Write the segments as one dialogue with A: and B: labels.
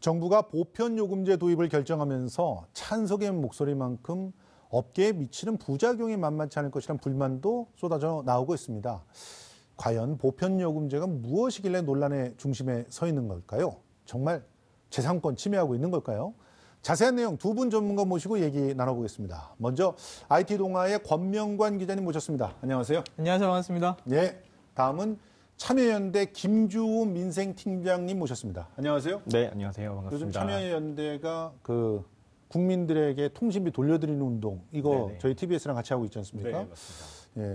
A: 정부가 보편 요금제 도입을 결정하면서 찬석의 목소리만큼 업계에 미치는 부작용이 만만치 않을 것이란 불만도 쏟아져 나오고 있습니다. 과연 보편 요금제가 무엇이길래 논란의 중심에 서 있는 걸까요? 정말 재산권 침해하고 있는 걸까요? 자세한 내용 두 분 전문가 모시고 얘기 나눠보겠습니다. 먼저 IT 동아의 권명관 기자님 모셨습니다. 안녕하세요.
B: 안녕하세요. 반갑습니다.
A: 네. 다음은 참여연대 김주호 민생팀장님 모셨습니다. 안녕하세요.
C: 네, 안녕하세요. 반갑습니다.
A: 요즘 참여연대가 그 국민들에게 통신비 돌려드리는 운동 이거
C: 네네.
A: 저희 TBS랑 같이 하고 있지 않습니까?
C: 네, 맞습니다.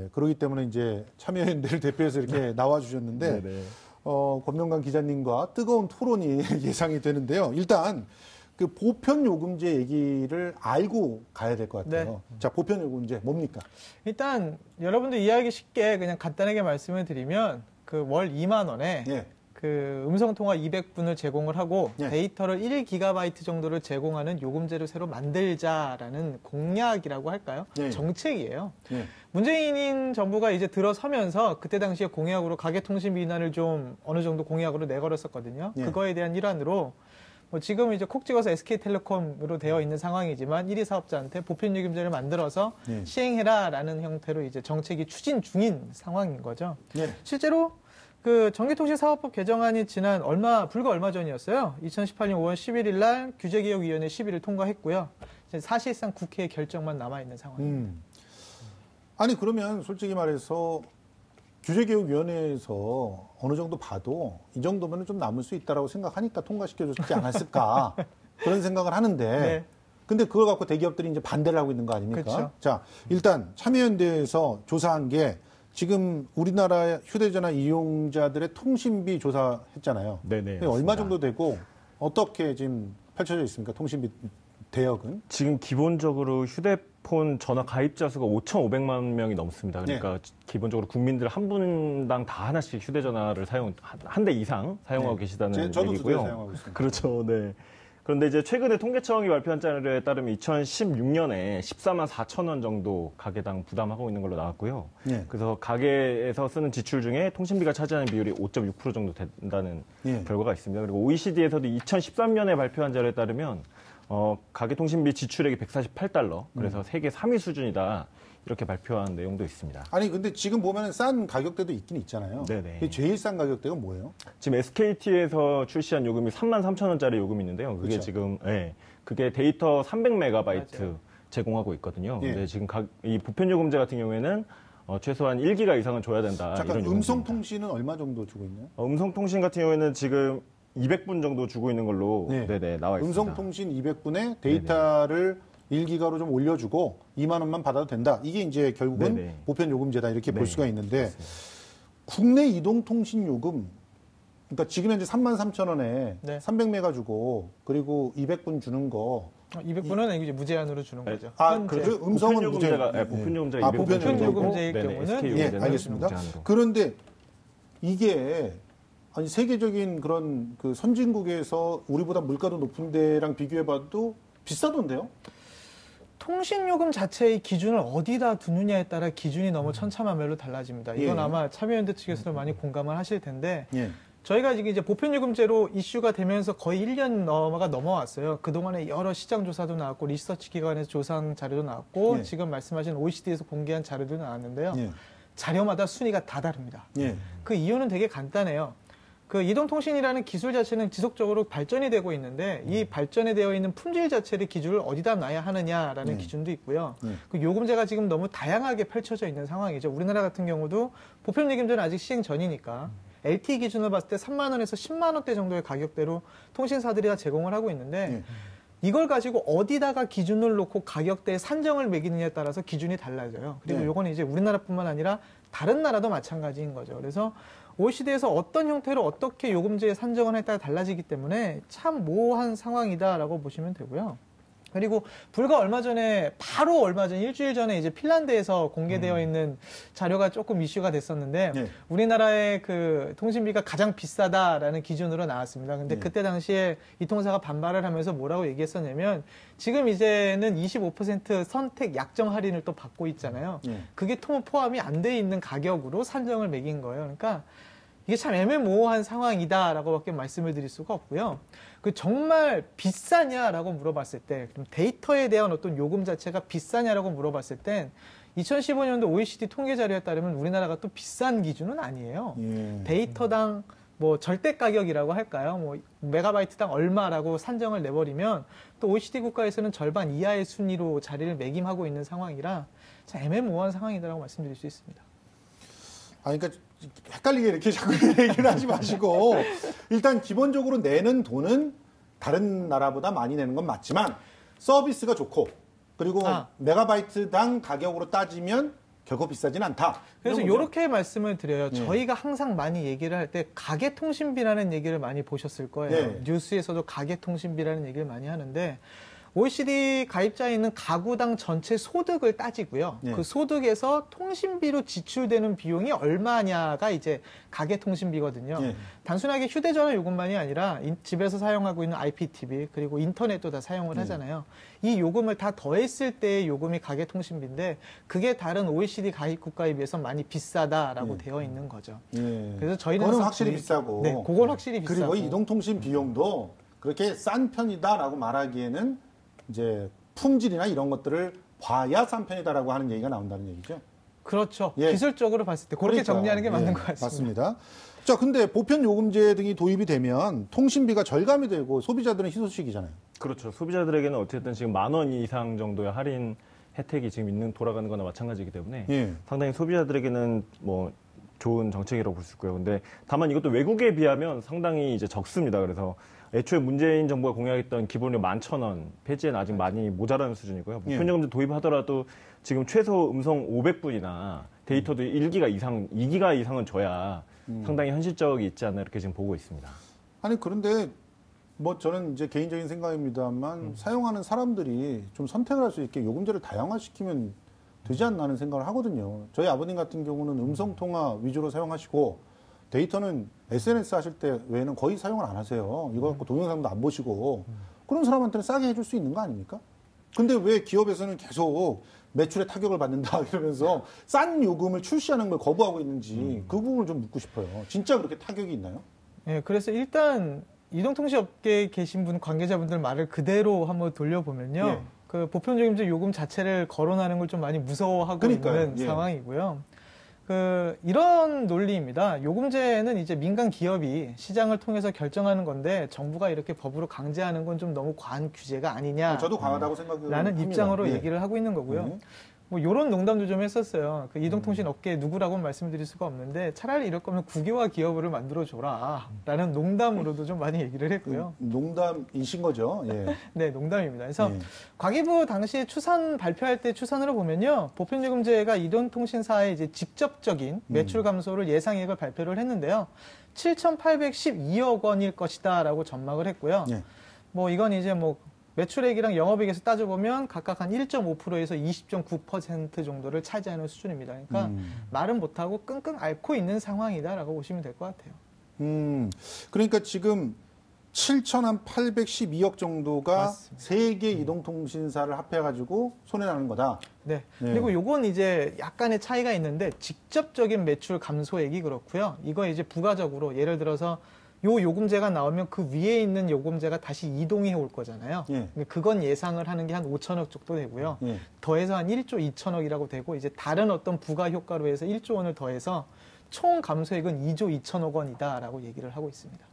A: 예, 그러기 때문에 이제 참여연대를 대표해서 이렇게 나와 주셨는데
C: 네, 네.
A: 어, 권명관 기자님과 뜨거운 토론이 예상이 되는데요. 일단 그 보편 요금제 얘기를 알고 가야 될 것 같아요. 자, 보편 요금제 뭡니까?
B: 일단 여러분들 이해하기 쉽게 그냥 간단하게 말씀을 드리면 그 월 2만 원에
A: 예.
B: 그 음성 통화 200분을 제공을 하고
A: 예.
B: 데이터를 1기가바이트 정도를 제공하는 요금제를 새로 만들자라는 공약이라고 할까요?
A: 예.
B: 정책이에요.
A: 예.
B: 문재인 정부가 이제 들어서면서 그때 당시에 공약으로 가계통신비 인하를 좀 어느 정도 공약으로 내걸었었거든요.
A: 예.
B: 그거에 대한 일환으로 뭐 지금 이제 콕 찍어서 SK텔레콤으로 되어 있는 상황이지만 1위 사업자한테 보편요금제를 만들어서
A: 예.
B: 시행해라라는 형태로 이제 정책이 추진 중인 상황인 거죠.
A: 예.
B: 실제로 그 전기통신사업법 개정안이 지난 얼마 불과 얼마 전이었어요. 2018년 5월 11일 날 규제개혁위원회 10일을 통과했고요. 사실상 국회의 결정만 남아 있는 상황입니다.
A: 음. 아니 그러면 솔직히 말해서 규제개혁위원회에서 어느 정도 봐도 이 정도면 좀 남을 수 있다라고 생각하니까 통과시켜줬지 않았을까 그런 생각을 하는데
B: 네.
A: 근데 그걸 갖고 대기업들이 이제 반대를 하고 있는 거 아닙니까?
B: 그렇죠.
A: 자 일단 참여연대에서 조사한 게 지금 우리나라 휴대전화 이용자들의 통신비 조사했잖아요.
C: 네, 네,
A: 얼마. 정도 되고 어떻게 지금 펼쳐져 있습니까? 통신비 대역은?
C: 지금 기본적으로 휴대 폰 전화 가입자 수가 5,500만 명이 넘습니다. 그러니까
A: 네.
C: 기본적으로 국민들 한 분당 다 하나씩 휴대전화를 사용 한 대 이상 사용하고
A: 네.
C: 계시다는
A: 제- 저도 두
C: 얘기고요.
A: 대 사용하고 있습니다.
C: 그렇죠. 네. 그런데 이제 최근에 통계청이 발표한 자료에 따르면 2016년에 14만 4천 원 정도 가게당 부담하고 있는 걸로 나왔고요.
A: 예.
C: 그래서 가게에서 쓰는 지출 중에 통신비가 차지하는 비율이 5.6% 정도 된다는
A: 예.
C: 결과가 있습니다. 그리고 OECD에서도 2013년에 발표한 자료에 따르면 어, 가계 통신비 지출액이 148달러, 그래서
A: 음.
C: 세계 3위 수준이다 이렇게 발표한 내용도 있습니다.
A: 아니 근데 지금 보면 싼 가격대도 있긴 있잖아요.
C: 네네.
A: 그 제일 싼 가격대가 뭐예요?
C: 지금 SKT에서 출시한 요금이 3만 3천 원짜리 요금이 있는데요. 그게
A: 그렇죠.
C: 지금 예, 그게 데이터 300메가바이트
B: 맞아요.
C: 제공하고 있거든요.
A: 예.
C: 근데 지금 각, 이 보편 요금제 같은 경우에는 어, 최소한 1기가 이상은 줘야 된다.
A: 잠깐
C: 아, 이런
A: 음성
C: 요금제입니다.
A: 통신은 얼마 정도 주고 있나요?
C: 어, 음성 통신 같은 경우에는 지금 200분 정도 주고 있는 걸로
A: 네.
C: 네네 나와 있습니다.
A: 음성 통신 200분에 데이터를 1기가로 좀 올려주고 2만 원만 받아도 된다. 이게 이제 결국은
C: 네네.
A: 보편 요금제다 이렇게 볼
C: 네,
A: 수가 있는데 국내 이동 통신 요금 그러니까 지금 현재 3만 3천 원에
B: 네.
A: 300메가 주고 그리고 200분 주는 거
B: 200분은 이제 무제한으로 주는 거죠.
A: 아,
B: 현재.
A: 그 음성은
C: 보편 요금제가
A: 무제-
C: 예, 보편 요금제가
A: 아,
C: 200
A: 보편
B: 요금제일 경우는
A: 예, 알겠습니다.
C: 무제한으로.
A: 그런데 이게 아니 세계적인 그런 그 선진국에서 우리보다 물가도 높은 데랑 비교해봐도 비싸던데요?
B: 통신요금 자체의 기준을 어디다 두느냐에 따라 기준이 너무 천차만별로 달라집니다. 이건
A: 예.
B: 아마 참여연대 측에서도 많이 공감을 하실 텐데
A: 예.
B: 저희가 지금 이제 보편요금제로 이슈가 되면서 거의 1년 넘어가 넘어왔어요. 그동안에 여러 시장 조사도 나왔고 리서치 기관에서 조사한 자료도 나왔고
A: 예.
B: 지금 말씀하신 OECD에서 공개한 자료도 나왔는데요.
A: 예.
B: 자료마다 순위가 다 다릅니다.
A: 예.
B: 그 이유는 되게 간단해요. 그 이동통신이라는 기술 자체는 지속적으로 발전이 되고 있는데 이
A: 음.
B: 발전에 되어 있는 품질 자체의 기준을 어디다 놔야 하느냐라는
A: 네.
B: 기준도 있고요.
A: 네.
B: 그 요금제가 지금 너무 다양하게 펼쳐져 있는 상황이죠. 우리나라 같은 경우도 보편 요금제는 아직 시행 전이니까 LTE 기준을 봤을 때 3만 원에서 10만 원대 정도의 가격대로 통신사들이 다 제공을 하고 있는데
A: 네.
B: 이걸 가지고 어디다가 기준을 놓고 가격대에 산정을 매기느냐에 따라서 기준이 달라져요. 그리고
A: 네.
B: 요거는 이제 우리나라뿐만 아니라 다른 나라도 마찬가지인 거죠. 그래서 OECD에서 어떤 형태로 어떻게 요금제 산정을 했다가 달라지기 때문에 참 모호한 상황이다라고 보시면 되고요. 그리고 불과 얼마 전에 바로 얼마 전 일주일 전에 이제 핀란드에서 공개되어 있는 자료가 조금 이슈가 됐었는데
A: 네.
B: 우리나라의 그 통신비가 가장 비싸다라는 기준으로 나왔습니다. 근데
A: 네.
B: 그때 당시에 이 통사가 반발을 하면서 뭐라고 얘기했었냐면 지금 이제는 25% 선택 약정 할인을 또 받고 있잖아요.
A: 네.
B: 그게 통 포함이 안 돼 있는 가격으로 산정을 매긴 거예요. 그러니까 이게 참 애매모호한 상황이다라고밖에 말씀을 드릴 수가 없고요. 그 정말 비싸냐라고 물어봤을 때 그럼 데이터에 대한 어떤 요금 자체가 비싸냐라고 물어봤을 땐 2015년도 OECD 통계 자료에 따르면 우리나라가 또 비싼 기준은 아니에요.
A: 예.
B: 데이터당 뭐 절대 가격이라고 할까요? 뭐 메가바이트당 얼마라고 산정을 내버리면 또 OECD 국가에서는 절반 이하의 순위로 자리를 매김하고 있는 상황이라 참 애매모호한 상황이라고 말씀드릴 수 있습니다.
A: 아, 그러니까 헷갈리게 이렇게 자꾸 얘기를 하지 마시고 일단 기본적으로 내는 돈은 다른 나라보다 많이 내는 건 맞지만 서비스가 좋고 그리고
B: 아.
A: 메가바이트당 가격으로 따지면 결코 비싸진 않다.
B: 그래서. 이렇게 말씀을 드려요.
A: 예.
B: 저희가 항상 많이 얘기를 할 때 가계통신비라는 얘기를 많이 보셨을 거예요.
A: 예.
B: 뉴스에서도 가계통신비라는 얘기를 많이 하는데 OECD 가입자에 있는 가구당 전체 소득을 따지고요.
A: 예.
B: 그 소득에서 통신비로 지출되는 비용이 얼마냐가 이제 가계 통신비거든요.
A: 예.
B: 단순하게 휴대전화 요금만이 아니라 인- 집에서 사용하고 있는 IPTV 그리고 인터넷도 다
A: 예.
B: 사용을 하잖아요. 이 요금을 다 더했을 때의 요금이 가계 통신비인데 그게 다른 OECD 가입 국가에 비해서 많이 비싸다라고
A: 예.
B: 되어 있는 거죠.
A: 예.
B: 그래서 저희는 항상
A: 확실히
B: 거의-
A: 비싸고
B: 네, 그건 확실히 비싸고.
A: 그리고 이동통신 비용도 그렇게 싼 편이다라고 말하기에는 이제 품질이나 이런 것들을 봐야 싼 편이다라고 하는 얘기가 나온다는 얘기죠.
B: 그렇죠.
A: 예.
B: 기술적으로 봤을 때 그렇게
A: 그러니까,
B: 정리하는 게 맞는
A: 예,
B: 것 같습니다.
A: 맞습니다. 자, 근데 보편 요금제 등이 도입이 되면 통신비가 절감이 되고 소비자들은 희소식이잖아요.
C: 그렇죠. 소비자들에게는 어쨌든 지금 만 원 이상 정도의 할인 혜택이 지금 있는 돌아가는 거나 마찬가지이기 때문에
A: 예.
C: 상당히 소비자들에게는 뭐 좋은 정책이라고 볼 수 있고요. 근데 다만 이것도 외국에 비하면 상당히 이제 적습니다. 그래서 애초에 문재인 정부가 공약했던 기본료 11,000원 폐지에는 아직 많이 모자라는 수준이고요.
A: 예.
C: 보편요금제 도입하더라도 지금 최소 음성 500분이나 데이터도 1기가 이상, 2기가 이상은 줘야
A: 음.
C: 상당히 현실적이 있지 않나 이렇게 지금 보고 있습니다.
A: 아니 그런데 뭐 저는 이제 개인적인 생각입니다만
B: 음.
A: 사용하는 사람들이 좀 선택을 할 수 있게 요금제를 다양화시키면 되지 않나 하는 생각을 하거든요. 저희 아버님 같은 경우는 음성 통화 위주로 사용하시고 데이터는 SNS 하실 때 외에는 거의 사용을 안 하세요. 이거 갖고 동영상도 안 보시고 그런 사람한테는 싸게 해줄 수 있는 거 아닙니까? 근데 왜 기업에서는 계속 매출에 타격을 받는다 이러면서 싼 요금을 출시하는 걸 거부하고 있는지 그 부분을 좀 묻고 싶어요. 진짜 그렇게 타격이 있나요?
B: 예, 그래서 일단 이동통신 업계에 계신 분 관계자분들 말을 그대로 한번 돌려보면요.
A: 예.
B: 그 보편적임제 요금 자체를 거론하는 걸 좀 많이 무서워하고
A: 그러니까요.
B: 있는
A: 예.
B: 상황이고요. 그 이런 논리입니다. 요금제는 이제 민간 기업이 시장을 통해서 결정하는 건데 정부가 이렇게 법으로 강제하는 건 좀 너무 과한 규제가 아니냐.
A: 저도 강하다고 생각을
B: 라는. 입장으로
A: 예.
B: 얘기를 하고 있는 거고요.
A: 네.
B: 뭐 이런 농담도 좀 했었어요. 그
A: 음.
B: 이동통신 업계 누구라고는 말씀드릴 수가 없는데 차라리 이럴 거면 국유화 기업을 만들어 줘라라는 농담으로도 좀 많이 얘기를 했고요.
A: 음, 농담이신 거죠. 예.
B: 네, 농담입니다. 그래서
A: 예.
B: 과기부 당시에 추산 발표할 때 추산으로 보면요. 보편요금제가 이동통신사의 이제 직접적인 매출 감소를 예상액을 발표를 했는데요. 7,812억 원일 것이다라고 전망을 했고요.
A: 예.
B: 뭐 이건 이제 뭐 매출액이랑 영업액에서 따져보면 각각 한 1.5%에서 20.9% 정도를 차지하는 수준입니다. 그러니까
A: 음.
B: 말은 못하고 끙끙 앓고 있는 상황이다라고 보시면 될 것 같아요.
A: 음, 그러니까 지금 7,812억 정도가
B: 맞습니다.
A: 세개 이동통신사를 합해가지고 손해나는 거다.
B: 네.
A: 네.
B: 그리고 요건 이제 약간의 차이가 있는데 직접적인 매출 감소액이 그렇고요. 이거 이제 부가적으로 예를 들어서 요 요금제가 나오면 그 위에 있는 요금제가 다시 이동해 올 거잖아요.
A: 예.
B: 그건 예상을 하는 게 한 5천억 정도 되고요.
A: 예.
B: 더해서 한 1조 2천억이라고 되고 이제 다른 어떤 부가 효과로 해서 1조 원을 더해서 총 감소액은 2조 2천억 원이다라고 얘기를 하고 있습니다.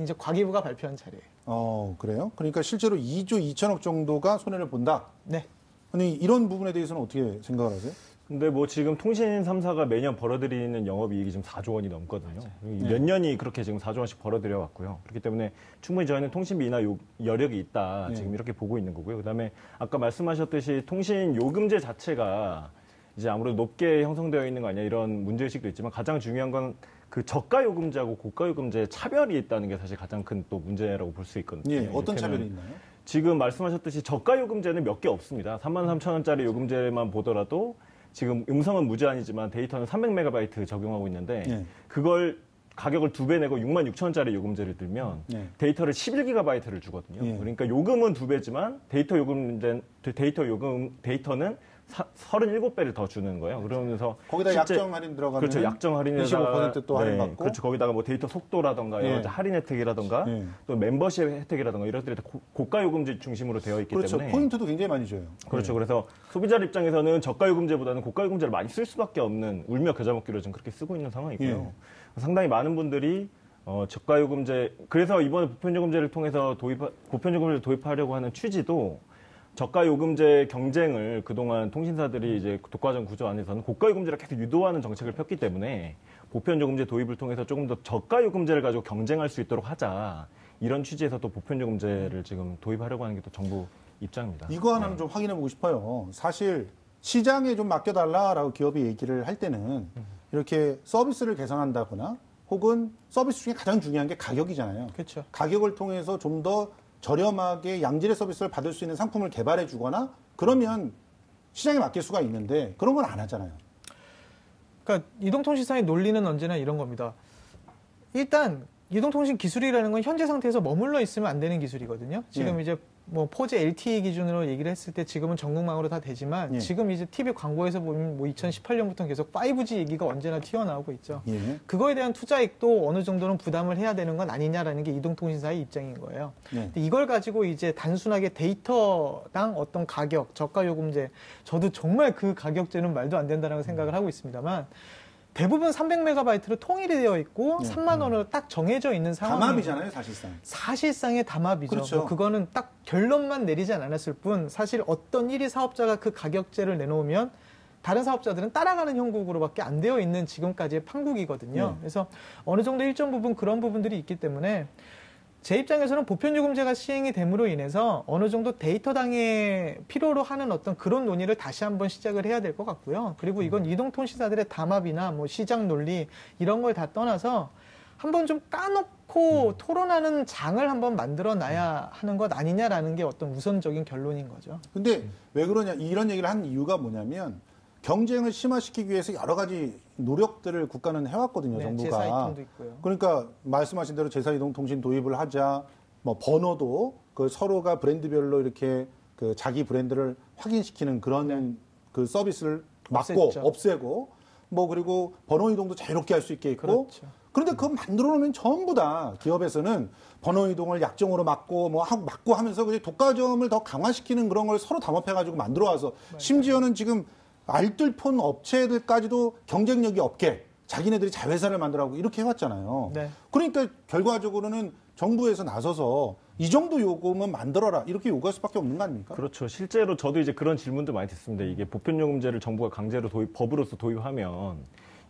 B: 이제 과기부가 발표한 자료예요.
A: 어, 그래요? 그러니까 실제로 2조 2천억 정도가 손해를 본다.
B: 네.
A: 아니, 이런 부분에 대해서는 어떻게 생각을 하세요?
C: 근데 뭐 지금 통신 3사가 매년 벌어들이는 영업이익이 지금 4조 원이 넘거든요. 몇 년이 그렇게 지금 4조 원씩 벌어들여 왔고요. 그렇기 때문에 충분히 저희는 통신비나 요- 여력이 있다
A: 네.
C: 지금 이렇게 보고 있는 거고요. 그다음에 아까 말씀하셨듯이 통신 요금제 자체가 이제 아무래도 높게 형성되어 있는 거 아니냐 이런 문제의식도 있지만 가장 중요한 건 그 저가 요금제하고 고가 요금제의 차별이 있다는 게 사실 가장 큰 또 문제라고 볼 수 있거든요.
A: 예, 어떤 차별이 있나요?
C: 지금 말씀하셨듯이 저가 요금제는 몇 개 없습니다. 3만 3천 원짜리 요금제만 보더라도 지금 음성은 무제한이지만 데이터는 300메가바이트 적용하고 있는데
A: 예.
C: 그걸 가격을 두 배 내고 6만 6천 원짜리 요금제를 들면
A: 예.
C: 데이터를 11기가바이트를 주거든요.
A: 예.
C: 그러니까 요금은 두 배지만 데이터 요금 데이터 요금 데이터는 사, 37배를 더 주는 거예요. 그러면서
A: 거기다
C: 실제-
A: 약정 할인 들어가면
C: 그렇죠. 약정 할인에다가
A: 25%또 할인 받고.
C: 그렇죠. 거기다가 뭐 데이터 속도라던가 여러
A: 예.
C: 할인 혜택이라던가
A: 예.
C: 또 멤버십 혜택이라던가 이런 것들이 다 고- 고가 요금제 중심으로 되어 있기
A: 그렇죠.
C: 때문에
A: 포인트도 굉장히 많이 줘요.
C: 그렇죠. 그래서 소비자 입장에서는 저가 요금제보다는 고가 요금제를 많이 쓸 수밖에 없는 울며 겨자 먹기로 지금 그렇게 쓰고 있는 상황이고요.
A: 예.
C: 상당히 많은 분들이 어, 저가 요금제 그래서 이번에 보편 요금제를 통해서 도입 보편 요금제를 도입하려고 하는 취지도 저가 요금제 경쟁을 그동안 통신사들이 이제 독과점 구조 안에서는 고가 요금제를 계속 유도하는 정책을 폈기 때문에 보편 요금제 도입을 통해서 조금 더 저가 요금제를 가지고 경쟁할 수 있도록 하자 이런 취지에서 또 보편 요금제를 지금 도입하려고 하는 게 또 정부 입장입니다.
A: 이거 하나는 좀 확인해 보고 싶어요. 사실 시장에 좀 맡겨달라라고 기업이 얘기를 할 때는 이렇게 서비스를 개선한다거나 혹은 서비스 중에 가장 중요한 게 가격이잖아요.
B: 그렇죠.
A: 가격을 통해서 좀더 저렴하게 양질의 서비스를 받을 수 있는 상품을 개발해 주거나 그러면 시장에 맡길 수가 있는데 그런 건 안 하잖아요.
B: 그러니까 이동통신사의 논리는 언제나 이런 겁니다. 일단 이동통신 기술이라는 건 현재 상태에서 머물러 있으면 안 되는 기술이거든요. 지금
A: 예.
B: 이제 뭐 포제 LTE 기준으로 얘기를 했을 때 지금은 전국망으로 다 되지만
A: 예.
B: 지금 이제 TV 광고에서 보면 뭐 2018년부터 계속 5G 얘기가 언제나 튀어나오고 있죠.
A: 예.
B: 그거에 대한 투자액도 어느 정도는 부담을 해야 되는 건 아니냐라는 게 이동통신사의 입장인 거예요.
A: 예.
B: 이걸 가지고 이제 단순하게 데이터당 어떤 가격, 저가 요금제, 저도 정말 그 가격제는 말도 안 된다라고 생각을 하고 있습니다만 대부분 300메가바이트로 통일이 되어 있고
A: 네.
B: 3만 원으로 딱 정해져 있는 상황이
A: 담합이잖아요, 사실상.
B: 사실상의 담합이죠.
A: 그렇죠.
B: 뭐 그거는 딱 결론만 내리지 않았을 뿐 사실 어떤 1위 사업자가 그 가격제를 내놓으면 다른 사업자들은 따라가는 형국으로밖에 안 되어 있는 지금까지의 판국이거든요.
A: 네.
B: 그래서 어느 정도 일정 부분 그런 부분들이 있기 때문에 제 입장에서는 보편요금제가 시행이 됨으로 인해서 어느 정도 데이터당에 필요로 하는 어떤 그런 논의를 다시 한번 시작을 해야 될 것 같고요. 그리고 이건 이동통신사들의 담합이나 뭐 시장 논리 이런 걸 다 떠나서 한번 좀 까놓고 토론하는 장을 한번 만들어 놔야 하는 것 아니냐라는 게 어떤 우선적인 결론인 거죠.
A: 근데 왜 그러냐 이런 얘기를 한 이유가 뭐냐면 경쟁을 심화시키기 위해서 여러 가지 노력들을 국가는 해왔거든요
B: 네,
A: 정부가
B: 제사이통도 있고요.
A: 그러니까 말씀하신 대로 제사이동 통신 도입을 하자 뭐 번호도 그 서로가 브랜드별로 이렇게 그 자기 브랜드를 확인시키는 그런 그 서비스를 막고
B: 네. 없앴죠.
A: 없애고 뭐 그리고 번호 이동도 자유롭게 할 수 있게 했고
B: 그렇죠.
A: 그런데 그거 만들어 놓으면 전부 다 기업에서는 번호 이동을 약정으로 막고 뭐 하고 막고 하면서 독과점을 더 강화시키는 그런 걸 서로 담합해 가지고 만들어 와서 심지어는 지금 알뜰폰 업체들까지도 경쟁력이 없게 자기네들이 자회사를 만들라고 이렇게 해왔잖아요.
B: 네.
A: 그러니까 결과적으로는 정부에서 나서서 이 정도 요금은 만들어라 이렇게 요구할 수밖에 없는 거 아닙니까?
C: 그렇죠. 실제로 저도 이제 그런 질문도 많이 듣습니다. 이게 보편요금제를 정부가 강제로 도입, 법으로서 도입하면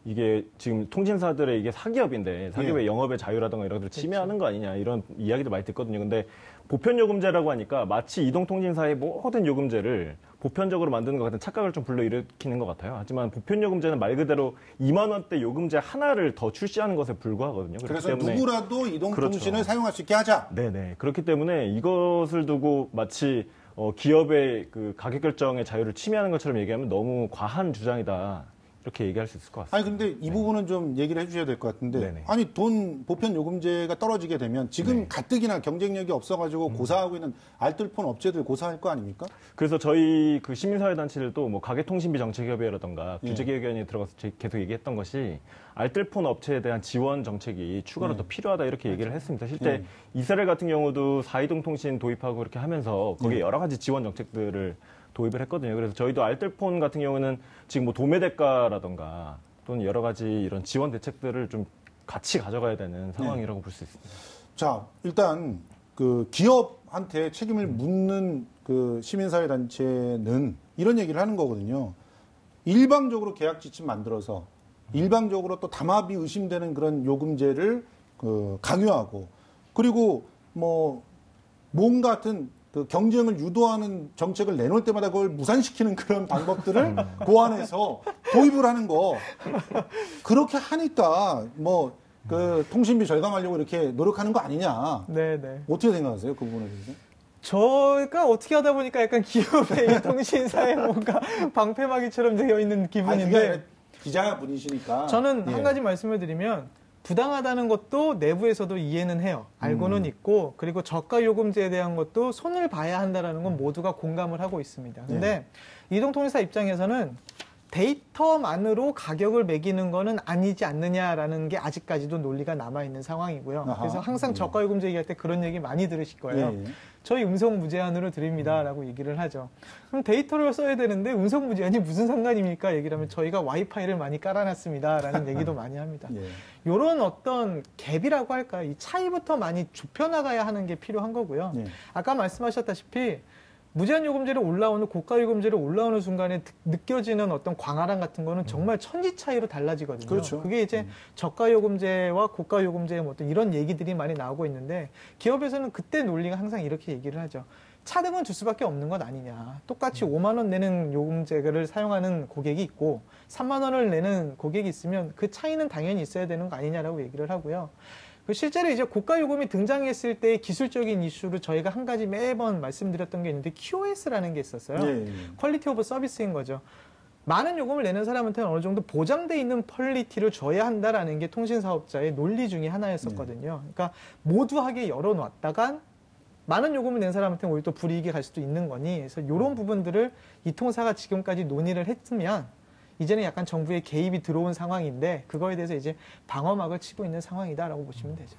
C: 이게 지금 통신사들의 이게 사기업인데 사기업의
A: 예.
C: 영업의 자유라든가 이런 것들을 침해하는 거 아니냐 이런 이야기도 많이 듣거든요. 근데 보편 요금제라고 하니까 마치 이동통신사의 모든 요금제를 보편적으로 만드는 것 같은 착각을 좀 불러일으키는 것 같아요. 하지만 보편 요금제는 말 그대로 2만 원대 요금제 하나를 더 출시하는 것에 불과하거든요. 그렇기
A: 그래서
C: 때문에
A: 누구라도 이동통신을
C: 그렇죠.
A: 사용할 수 있게 하자.
C: 네네. 그렇기 때문에 이것을 두고 마치 어, 기업의 그 가격 결정의 자유를 침해하는 것처럼 얘기하면 너무 과한 주장이다. 이렇게 얘기할 수 있을 것 같습니다.
A: 아니 근데 이 부분은 좀 얘기를 해주셔야 될 것 같은데
C: 네네.
A: 아니 돈 보편 요금제가 떨어지게 되면 지금
C: 네.
A: 가뜩이나 경쟁력이 없어가지고
C: 음.
A: 고사하고 있는 알뜰폰 업체들 고사할 거 아닙니까?
C: 그래서 저희 그 시민사회단체들도 뭐 가계통신비 정책협의회라던가
A: 예.
C: 규제개혁위원회에 들어가서 제- 계속 얘기했던 것이 알뜰폰 업체에 대한 지원 정책이 추가로
A: 예.
C: 더 필요하다 이렇게 얘기를 했습니다. 실제
A: 예.
C: 이스라엘 같은 경우도 사이동 통신 도입하고 그렇게 하면서 거기에
A: 예.
C: 여러 가지 지원 정책들을 도입을 했거든요. 그래서 저희도 알뜰폰 같은 경우는 지금 뭐 도매 대가라던가 또는 여러 가지 이런 지원 대책들을 좀 같이 가져가야 되는 상황이라고 볼 수 있습니다.
A: 자 일단 그 기업한테 책임을 묻는 그 시민사회 단체는 이런 얘기를 하는 거거든요. 일방적으로 계약 지침 만들어서 일방적으로 또 담합이 의심되는 그런 요금제를 그 강요하고 그리고 뭐 뭔가 같은 그 경쟁을 유도하는 정책을 내놓을 때마다 그걸 무산시키는 그런 방법들을 고안해서 도입을 하는 거 그렇게 하니까 뭐 그 통신비 절감하려고 이렇게 노력하는 거 아니냐
B: 네네.
A: 어떻게 생각하세요 그 부분에 대해서?
B: 저가 어떻게 하다 보니까 약간 기업의 이 통신사에 뭔가 방패막이처럼 되어 있는 기분인데
A: 기자분이시니까
B: 저는
A: 예.
B: 한 가지 말씀을 드리면 부당하다는 것도 내부에서도 이해는 해요. 알고는
A: 음.
B: 있고 그리고 저가 요금제에 대한 것도 손을 봐야 한다라는 건 모두가 공감을 하고 있습니다. 근데 이동통신사 입장에서는 데이터만으로 가격을 매기는 거는 아니지 않느냐라는 게 아직까지도 논리가 남아 있는 상황이고요.
A: 아하.
B: 그래서 항상
A: 음.
B: 저가 요금제 얘기할 때 그런 얘기 많이 들으실 거예요.
A: 예, 예.
B: 저희 음성 무제한으로 드립니다라고 얘기를 하죠. 그럼 데이터를 써야 되는데 음성 무제한이 무슨 상관입니까? 얘기를 하면 저희가 와이파이를 많이 깔아놨습니다라는 얘기도 많이 합니다.
A: 예.
B: 이런 어떤 갭이라고 할까요? 이 차이부터 많이 좁혀나가야 하는 게 필요한 거고요.
A: 예.
B: 아까 말씀하셨다시피 무제한 요금제로 올라오는 고가 요금제로 올라오는 순간에 드- 느껴지는 어떤 광활함 같은 거는 정말 천지 차이로 달라지거든요.
A: 그렇죠.
B: 게 이제 저가 요금제와 고가 요금제의 뭐 어떤 이런 얘기들이 많이 나오고 있는데 기업에서는 그때 논리가 항상 이렇게 얘기를 하죠. 차등은 줄 수밖에 없는 것 아니냐. 똑같이 5만 원 내는 요금제를 사용하는 고객이 있고 3만 원을 내는 고객이 있으면 그 차이는 당연히 있어야 되는 거 아니냐라고 얘기를 하고요. 그 실제로 이제 고가 요금이 등장했을 때 기술적인 이슈로 저희가 한 가지 매번 말씀드렸던 게 있는데 QoS라는 게 있었어요.
A: 예, 예.
B: 퀄리티 오브 서비스인 거죠. 많은 요금을 내는 사람한테는 어느 정도 보장돼 있는 퀄리티를 줘야 한다라는 게 통신 사업자의 논리 중에 하나였었거든요. 그러니까 모두하게 열어놨다간 많은 요금을 낸 사람한테는 오히려 또 불이익이 갈 수도 있는 거니 그래서 이런 부분들을 이 통사가 지금까지 논의를 했으면 이제는 약간 정부의 개입이 들어온 상황인데 그거에 대해서 이제 방어막을 치고 있는 상황이다라고 보시면 되죠.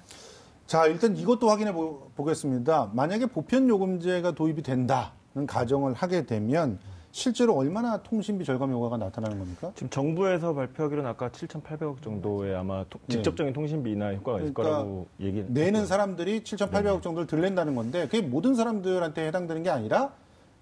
A: 자, 일단 이것도 확인해 보, 보겠습니다. 만약에 보편 요금제가 도입이 된다는 가정을 하게 되면 실제로 얼마나 통신비 절감 효과가 나타나는 겁니까?
C: 지금 정부에서 발표하기로는 아까 7,800억 정도의 아마 토- 직접적인 통신비 인하 효과가 있을
A: 예. 그러니까
C: 거라고 얘기
A: 내는 사람들이 7,800억 정도를 들 낸다는 건데 그게 모든 사람들한테 해당되는 게 아니라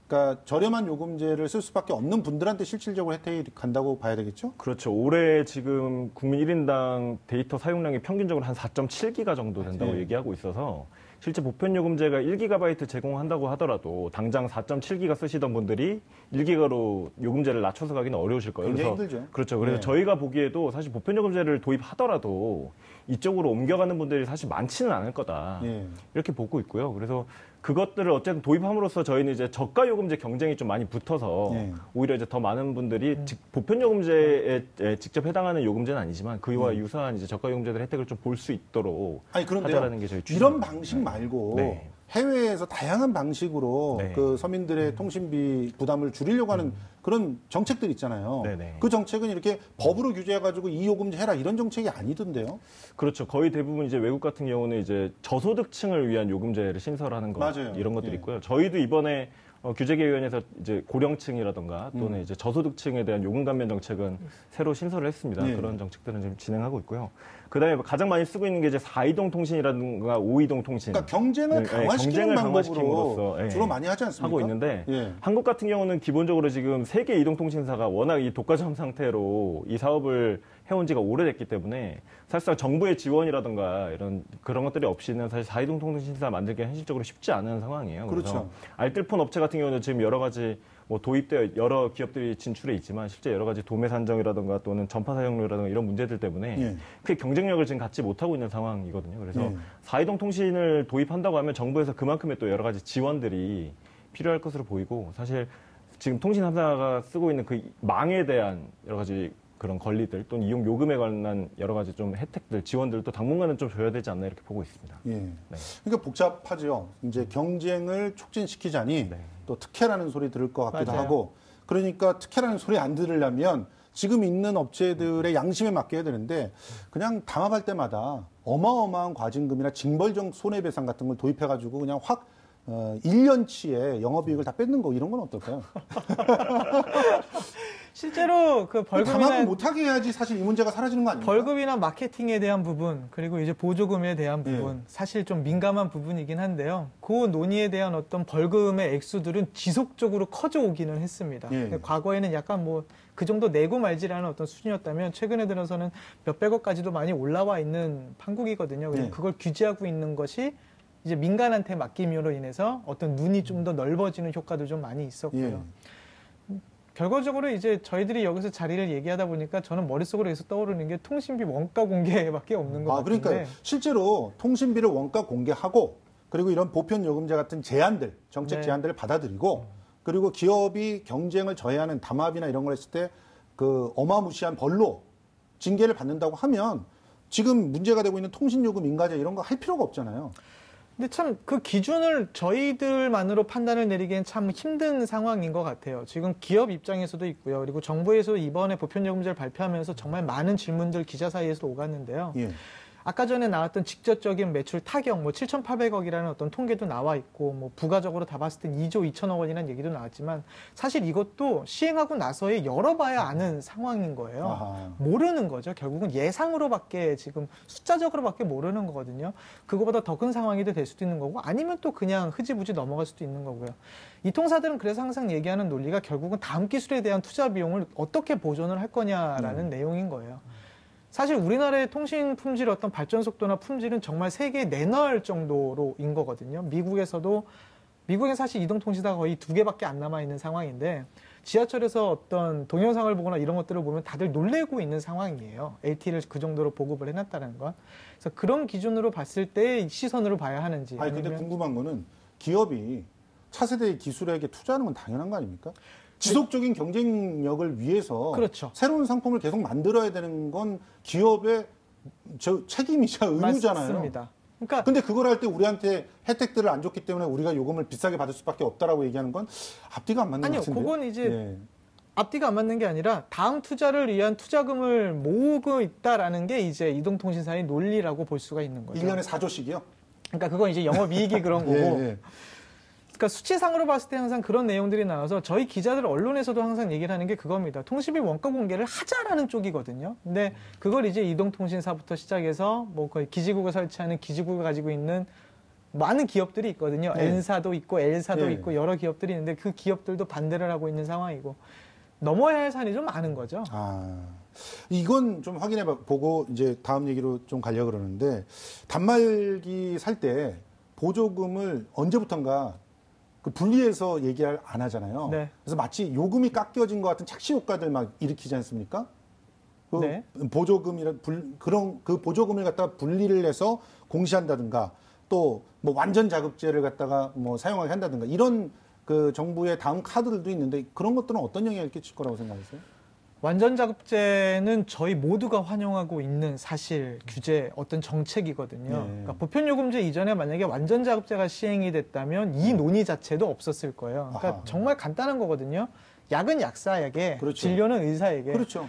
A: 그러니까 저렴한 요금제를 쓸 수밖에 없는 분들한테 실질적으로 혜택이 간다고 봐야 되겠죠?
C: 그렇죠. 올해 지금 국민 1인당 데이터 사용량이 평균적으로 한 4.7기가 정도 된다고
A: 네.
C: 얘기하고 있어서 실제 보편 요금제가 1기가바이트 제공한다고 하더라도 당장 4.7기가 쓰시던 분들이 1기가로 요금제를 낮춰서 가기는 어려우실 거예요.
A: 굉장히
C: 그래서
A: 힘들죠.
C: 그렇죠. 그래서
A: 네.
C: 저희가 보기에도 사실 보편 요금제를 도입하더라도 이쪽으로 옮겨가는 분들이 사실 많지는 않을 거다.
A: 예.
C: 이렇게 보고 있고요. 그래서 그것들을 어쨌든 도입함으로써 저희는 이제 저가 요금제 경쟁이 좀 많이 붙어서
A: 네.
C: 오히려 이제 더 많은 분들이 직- 보편 요금제에 에 직접 해당하는 요금제는 아니지만 그와 유사한 이제 저가 요금제들 혜택을 좀 볼 수 있도록
A: 아니 그런데요.
C: 하자라는 게 저희
A: 이런
C: 취지입니다.
A: 방식 말고
C: 네.
A: 해외에서 다양한 방식으로
C: 네.
A: 그 서민들의 통신비 부담을 줄이려고 하는 그런 정책들 있잖아요.
C: 네네.
A: 그 정책은 이렇게 법으로 규제해가지고 이 요금제 해라 이런 정책이 아니던데요.
C: 그렇죠. 거의 대부분 이제 외국 같은 경우는 이제 저소득층을 위한 요금제를 신설하는 거
A: 맞아요.
C: 이런 것들이
A: 예.
C: 있고요. 저희도 이번에 어, 규제개혁위원회에서 이제 고령층이라던가 또는
A: 음.
C: 이제 저소득층에 대한 요금 감면 정책은 새로 신설을 했습니다.
A: 예.
C: 그런 정책들은 지금 진행하고 있고요. 그다음에 가장 많이 쓰고 있는 게 이제 4이동 통신이라든가 5이동 통신.
A: 그러니까 경쟁을
C: 네,
A: 강화시키는
C: 경쟁을
A: 방법으로
C: 예.
A: 주로 많이 하지 않습니까?
C: 하고 있는데
A: 예.
C: 한국 같은 경우는 기본적으로 지금 세계 이동 통신사가 워낙 이 독과점 상태로 이 사업을 해온 지가 오래됐기 때문에 사실상 정부의 지원이라든가 이런 그런 것들이 없이는 사실 사이동 통신사 만들기가 현실적으로 쉽지 않은 상황이에요.
A: 그렇죠.
C: 알뜰폰 업체 같은 경우는 지금 여러 가지 뭐 도입되어 여러 기업들이 진출해 있지만 실제 여러 가지 도매 산정이라든가 또는 전파 사용료라든가 이런 문제들 때문에
A: 예.
C: 크게 경쟁력을 지금 갖지 못하고 있는 상황이거든요. 그래서
A: 예.
C: 사이동 통신을 도입한다고 하면 정부에서 그만큼의 또 여러 가지 지원들이 필요할 것으로 보이고 사실 지금 통신 3사가 쓰고 있는 그 망에 대한 여러 가지 그런 권리들 또는 이용 요금에 관한 여러 가지 좀 혜택들 지원들도 당분간은 좀 줘야 되지 않나 이렇게 보고 있습니다.
A: 예.
C: 네.
A: 그러니까 복잡하죠. 이제 경쟁을 촉진시키자니
C: 네.
A: 또 특혜라는 소리 들을 것 같기도
B: 맞아요.
A: 하고 그러니까 특혜라는 소리 안 들으려면 지금 있는 업체들의 양심에 맡겨야 되는데 그냥 담합할 때마다 어마어마한 과징금이나 징벌적 손해배상 같은 걸 도입해가지고 그냥 확 어, 1년치의 영업이익을 다 뺏는 거 이런 건 어떨까요?
B: 실제로 그 벌금이나
A: 못하게 해야지 사실 이 문제가 사라지는 거 아닙니까?
B: 벌금이나 마케팅에 대한 부분 그리고 이제 보조금에 대한 부분
A: 예.
B: 사실 좀 민감한 부분이긴 한데요. 그 논의에 대한 어떤 벌금의 액수들은 지속적으로 커져 오기는 했습니다.
A: 예.
B: 과거에는 약간 뭐 그 정도 내고 말지라는 어떤 수준이었다면 최근에 들어서는 몇백억까지도 많이 올라와 있는 판국이거든요. 그래서
A: 예.
B: 그걸 규제하고 있는 것이 이제 민간한테 맡김으로 인해서 어떤 눈이 좀 더 넓어지는 효과도 좀 많이 있었고요.
A: 예.
B: 결과적으로 이제 저희들이 여기서 자리를 얘기하다 보니까 저는 머릿속으로 계속 떠오르는 게 통신비 원가 공개밖에 없는 것
A: 아,
B: 같은데.
A: 그러니까 실제로 통신비를 원가 공개하고 그리고 이런 보편 요금제 같은 제한들, 정책
B: 네.
A: 제한들을 받아들이고 그리고 기업이 경쟁을 저해하는 담합이나 이런 걸 했을 때 그 어마무시한 벌로 징계를 받는다고 하면 지금 문제가 되고 있는 통신요금 인가제 이런 거 할 필요가 없잖아요.
B: 근데 참 그 기준을 저희들만으로 판단을 내리기엔 참 힘든 상황인 것 같아요. 지금 기업 입장에서도 있고요. 그리고 정부에서 이번에 보편요금제를 발표하면서 정말 많은 질문들 기자 사이에서 오갔는데요.
A: 예.
B: 아까 전에 나왔던 직접적인 매출 타격, 뭐 7,800억이라는 어떤 통계도 나와 있고, 뭐 부가적으로 다 봤을 땐 2조 2천억 원이라는 얘기도 나왔지만, 사실 이것도 시행하고 나서에 열어봐야 아는 상황인 거예요.
A: 아하.
B: 모르는 거죠. 결국은 예상으로밖에 지금 숫자적으로밖에 모르는 거거든요. 그거보다 더 큰 상황이 될 수도 있는 거고, 아니면 또 그냥 흐지부지 넘어갈 수도 있는 거고요. 이 통사들은 그래서 항상 얘기하는 논리가 결국은 다음 기술에 대한 투자 비용을 어떻게 보존을 할 거냐라는 내용인 거예요. 사실 우리나라의 통신 품질의 어떤 발전 속도나 품질은 정말 세계에 내놓을 정도로인 거거든요. 미국에서도 미국엔 사실 이동통신사가 거의 두 개밖에 안 남아 있는 상황인데 지하철에서 어떤 동영상을 보거나 이런 것들을 보면 다들 놀래고 있는 상황이에요. LTE를 그 정도로 보급을 해놨다는 건. 그래서 그런 기준으로 봤을 때 시선으로 봐야 하는지.
A: 아니 근데 궁금한 거는 기업이 차세대 기술에게 투자하는 건 당연한 거 아닙니까? 지속적인 경쟁력을 위해서
B: 그렇죠.
A: 새로운 상품을 계속 만들어야 되는 건 기업의 저 책임이자 의무잖아요.
B: 맞습니다. 그러니까
A: 근데 그걸 할 때 우리한테 혜택들을 안 줬기 때문에 우리가 요금을 비싸게 받을 수밖에 없다라고 얘기하는 건 앞뒤가 안 맞는
B: 아니요,
A: 것 같은데.
B: 그건 이제
A: 예.
B: 앞뒤가 안 맞는 게 아니라 다음 투자를 위한 투자금을 모으고 있다라는 게 이제 이동통신사의 논리라고 볼 수가 있는 거죠.
A: 1년에 4조씩이요?
B: 그러니까 그건 이제 영업이익이 그런 거고.
A: 예, 예.
B: 그러니까 수치상으로 봤을 때 항상 그런 내용들이 나와서 저희 기자들 언론에서도 항상 얘기를 하는 게 그겁니다. 통신비 원가 공개를 하자라는 쪽이거든요. 근데 그걸 이제 이동통신사부터 시작해서 뭐 거의 기지국을 설치하는 기지국을 가지고 있는 많은 기업들이 있거든요.
A: 네.
B: N사도 있고 L사도
A: 네.
B: 있고 여러 기업들이 있는데 그 기업들도 반대를 하고 있는 상황이고 넘어야 할 산이 좀 많은 거죠.
A: 아, 이건 좀 확인해 봐- 보고 이제 다음 얘기로 좀 가려고 그러는데 단말기 살 때 보조금을 언제부턴가 그 분리해서 얘기를 안 하잖아요.
B: 네.
A: 그래서 마치 요금이 깎여진 것 같은 착시 효과들 막 일으키지 않습니까? 그
B: 네.
A: 보조금이라 불- 그런 그 보조금을 갖다가 분리를 해서 공시한다든가 또 뭐 완전 자급제를 갖다가 뭐 사용하게 한다든가 이런 그 정부의 다음 카드들도 있는데 그런 것들은 어떤 영향을 끼칠 거라고 생각하세요?
B: 완전 자급제는 저희 모두가 환영하고 있는 사실 규제 어떤 정책이거든요.
A: 네.
B: 그러니까 보편 요금제 이전에 만약에 완전 자급제가 시행이 됐다면 이 논의 자체도 없었을 거예요. 그러니까
A: 아하.
B: 정말 간단한 거거든요. 약은 약사에게,
A: 그렇죠.
B: 진료는 의사에게,
A: 그렇죠.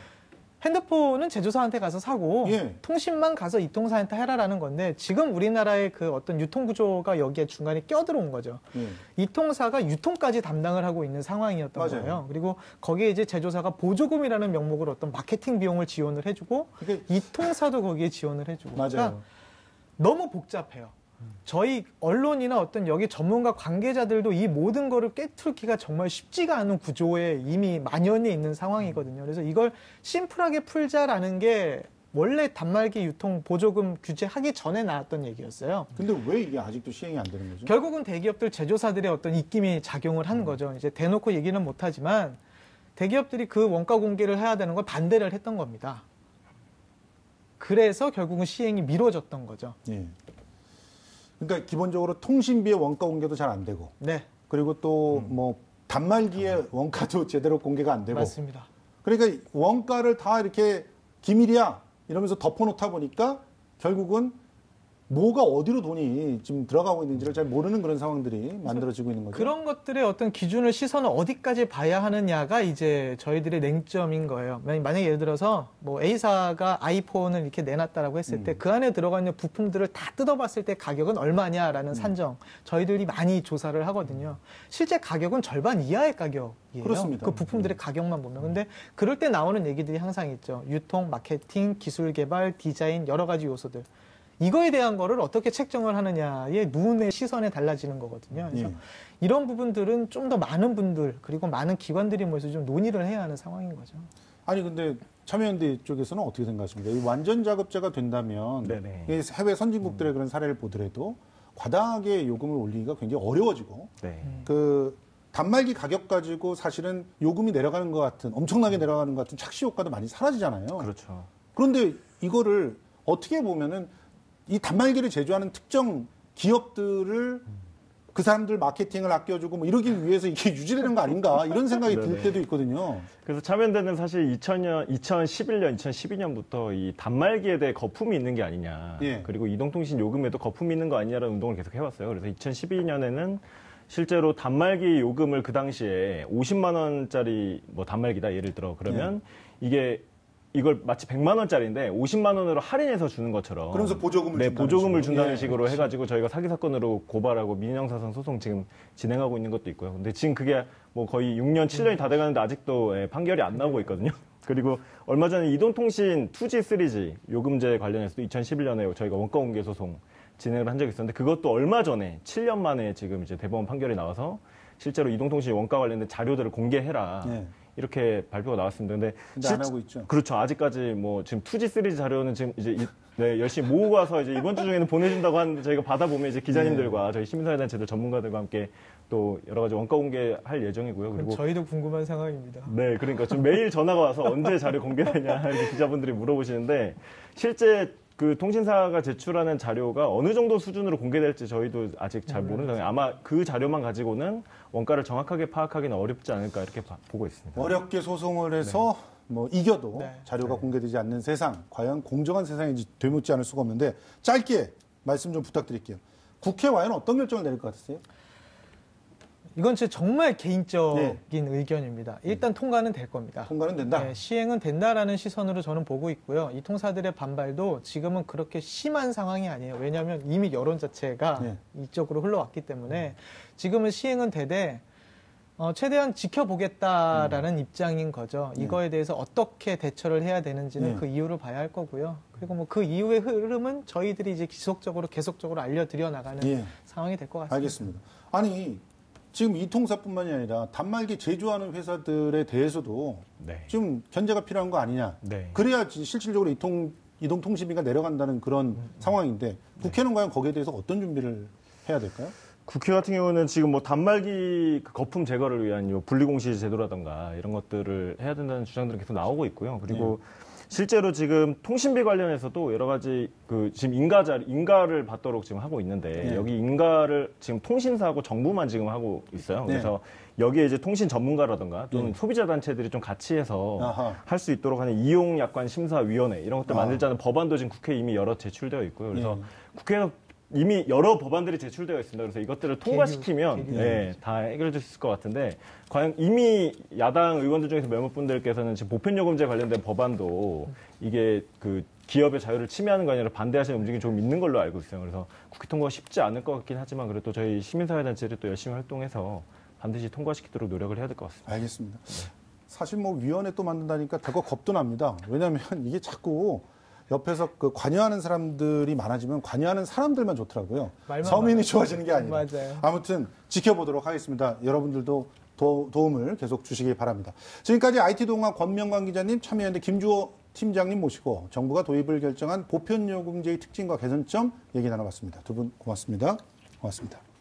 B: 핸드폰은 제조사한테 가서 사고
A: 예.
B: 통신만 가서 이 통사한테 해라라는 건데 지금 우리나라의 그 어떤 유통 구조가 여기에 중간에 껴들어온 거죠.
A: 예.
B: 이 통사가 유통까지 담당을 하고 있는 상황이었던
A: 맞아요.
B: 거예요. 그리고 거기에 이제 제조사가 보조금이라는 명목으로 어떤 마케팅 비용을 지원을 해주고
A: 그게
B: 이 통사도 거기에 지원을 해주고
A: 맞아요.
B: 그러니까 너무 복잡해요. 저희 언론이나 어떤 여기 전문가 관계자들도 이 모든 거를 꿰뚫기가 정말 쉽지가 않은 구조에 이미 만연해 있는 상황이거든요. 그래서 이걸 심플하게 풀자라는 게 원래 단말기 유통 보조금 규제하기 전에 나왔던 얘기였어요.
A: 근데 왜 이게 아직도 시행이 안 되는 거죠?
B: 결국은 대기업들 제조사들의 어떤 입김이 작용을
A: 음.
B: 한 거죠. 이제 대놓고 얘기는 못 하지만 대기업들이 그 원가 공개를 해야 되는 걸 반대를 했던 겁니다. 그래서 결국은 시행이 미뤄졌던 거죠.
A: 예. 그러니까 기본적으로 통신비의 원가 공개도 잘 안 되고.
B: 네,
A: 그리고 또뭐 단말기의 원가도 제대로 공개가 안 되고.
B: 맞습니다.
A: 그러니까 원가를 다 이렇게 기밀이야 이러면서 덮어놓다 보니까 결국은 뭐가 어디로 돈이 지금 들어가고 있는지를 잘 모르는 그런 상황들이 만들어지고 있는 거죠.
B: 그런 것들의 어떤 기준을 시선을 어디까지 봐야 하느냐가 이제 저희들의 맹점인 거예요. 만약- 만약에 예를 들어서 뭐 A사가 아이폰을 이렇게 내놨다라고 했을
A: 음.
B: 때그 안에 들어가 있는 부품들을 다 뜯어봤을 때 가격은 얼마냐라는
A: 음.
B: 산정 저희들이 많이 조사를 하거든요. 실제 가격은 절반 이하의 가격이에요.
A: 그렇습니다. 음.
B: 그 부품들의 가격만 보면. 근데 그럴 때 나오는 얘기들이 항상 있죠. 유통, 마케팅, 기술 개발, 디자인 여러 가지 요소들. 이거에 대한 거를 어떻게 책정을 하느냐의 눈의 시선에 달라지는 거거든요. 그래서
A: 예.
B: 이런 부분들은 좀 더 많은 분들 그리고 많은 기관들이 모여서 좀 논의를 해야 하는 상황인 거죠.
A: 아니 근데 참여연대 쪽에서는 어떻게 생각하십니까? 이 완전 자급제가 된다면
C: 네네.
A: 이 해외 선진국들의 그런 사례를 보더라도 과다하게 요금을 올리기가 굉장히 어려워지고
C: 네.
A: 그 단말기 가격 가지고 사실은 요금이 내려가는 것 같은 엄청나게 내려가는 것 같은 착시 효과도 많이 사라지잖아요.
C: 그렇죠.
A: 그런데 이거를 어떻게 보면은 이 단말기를 제조하는 특정 기업들을 그 사람들 마케팅을 아껴주고 뭐 이러기 위해서 이게 유지되는 거 아닌가 이런 생각이 들. 때도 있거든요.
C: 그래서 참여연대는 사실 2000년, 2011년, 2012년부터 이 단말기에 대해 거품이 있는 게 아니냐.
A: 예.
C: 그리고 이동통신 요금에도 거품이 있는 거 아니냐라는 운동을 계속 해왔어요. 그래서 2012년에는 실제로 단말기 요금을 그 당시에 50만 원짜리 뭐 단말기다 예를 들어 그러면
A: 예.
C: 이게 이걸 마치 100만 원짜리인데 50만 원으로 할인해서 주는 것처럼
A: 그러면서 보조금을
C: 네,
A: 준다는
C: 보조금을
A: 식으로.
C: 준다는
A: 예,
C: 식으로 해 가지고 저희가 사기 사건으로 고발하고 민형사상 소송 지금 진행하고 있는 것도 있고요. 근데 지금 그게 뭐 거의 6년, 7년이 다 돼 가는데 아직도 예, 판결이 안 나오고 있거든요. 그리고 얼마 전에 이동통신 2G, 3G 요금제 관련해서도 2011년에 저희가 원가 공개 소송 진행을 한 적이 있었는데 그것도 얼마 전에 7년 만에 지금 이제 대법원 판결이 나와서 실제로 이동통신 원가 관련된 자료들을 공개해라.
A: 예.
C: 이렇게 발표가 나왔습니다. 근데,
A: 근데 안 하고 있죠.
C: 그렇죠. 아직까지 뭐 지금 2G, 3G 자료는 지금 이제 이- 네, 열심히 모으고 와서 이제 이번 주 중에는 보내준다고 하는데 저희가 받아보면 이제 기자님들과
A: 네.
C: 저희 시민사회단체들 전문가들과 함께 또 여러 가지 원가 공개할 예정이고요. 그리고
B: 저희도 궁금한 상황입니다.
C: 네, 그러니까 지금 매일 전화가 와서 언제 자료 공개되냐 이렇게 기자분들이 물어보시는데 실제 그 통신사가 제출하는 자료가 어느 정도 수준으로 공개될지 저희도 아직 잘 모르는 상황에 아마 그 자료만 가지고는 원가를 정확하게 파악하기는 어렵지 않을까 이렇게 봐- 보고 있습니다.
A: 어렵게 소송을 해서 뭐 이겨도
B: 네.
A: 자료가 공개되지 않는 세상, 과연 공정한 세상인지 되묻지 않을 수가 없는데 짧게 말씀 좀 부탁드릴게요. 국회 과연 어떤 결정을 내릴 것 같으세요?
B: 이건 제 정말 개인적인 의견입니다. 일단 통과는 될 겁니다.
A: 통과는 된다.
B: 네, 시행은 된다라는 시선으로 저는 보고 있고요. 이 통사들의 반발도 지금은 그렇게 심한 상황이 아니에요. 왜냐하면 이미 여론 자체가
A: 네.
B: 이쪽으로 흘러왔기 때문에 지금은 시행은 되되 어, 최대한 지켜보겠다라는 입장인 거죠.
A: 네.
B: 이거에 대해서 어떻게 대처를 해야 되는지는
A: 네.
B: 그 이유를 봐야 할 거고요. 그리고 뭐 그 이후의 흐름은 저희들이 이제 지속적으로 계속적으로 알려드려 나가는
A: 예.
B: 상황이 될 것 같습니다.
A: 알겠습니다. 아니 지금 이 통사뿐만이 아니라 단말기 제조하는 회사들에 대해서도
C: 네.
A: 좀 견제가 필요한 거 아니냐.
C: 네.
A: 그래야지 실질적으로 이통 이동 통신비가 내려간다는 그런 상황인데 국회는 과연 거기에 대해서 어떤 준비를 해야 될까요?
C: 국회 같은 경우는 지금 뭐 단말기 그 거품 제거를 위한 요 분리공시 제도라던가 이런 것들을 해야 된다는 주장들은 계속 나오고 있고요. 그리고 실제로 지금 통신비 관련해서도 여러 가지 그 지금 인가 자리 인가를 받도록 지금 하고 있는데
A: 네.
C: 여기 인가를 지금 통신사하고 정부만 지금 하고 있어요.
A: 네.
C: 그래서 여기에 이제 통신 전문가라던가 또는
A: 네.
C: 소비자 단체들이 좀 같이 해서. 할 수 있도록 하는 이용 약관 심사 위원회 이런 것들
A: 아.
C: 만들자는 법안도 지금 국회에 이미 여러 제출되어 있고요. 그래서
A: 예.
C: 국회에서 이미 여러 법안들이 제출되어 있습니다. 그래서 이것들을 통과시키면
B: 계류.
C: 예, 다 해결될 수 있을 것 같은데 과연 이미 야당 의원들 중에서 몇몇 분들께서는 지금 보편요금제 관련된 법안도 이게 그 기업의 자유를 침해하는 거 아니라 반대하시는 움직임이 좀 있는 걸로 알고 있어요. 그래서 국회 통과가 쉽지 않을 것 같긴 하지만 그래도 저희 시민사회단체들이 또 열심히 활동해서 반드시 통과시키도록 노력을 해야 될 것 같습니다.
A: 알겠습니다. 사실 뭐 위원회 또 만든다니까 대거 겁도 납니다. 왜냐하면 이게 자꾸 옆에서 그 관여하는 사람들이 많아지면 관여하는 사람들만 좋더라고요. 서민이
B: 많아요.
A: 좋아지는 게 아니라.
B: 맞아요.
A: 아무튼 지켜보도록 하겠습니다. 여러분들도 도, 도움을 계속 주시기 바랍니다. 지금까지 IT 동아 권명관 기자님, 참여연대 김주호 팀장님 모시고 정부가 도입을 결정한 보편요금제의 특징과 개선점 얘기 나눠봤습니다. 두 분 고맙습니다. 고맙습니다.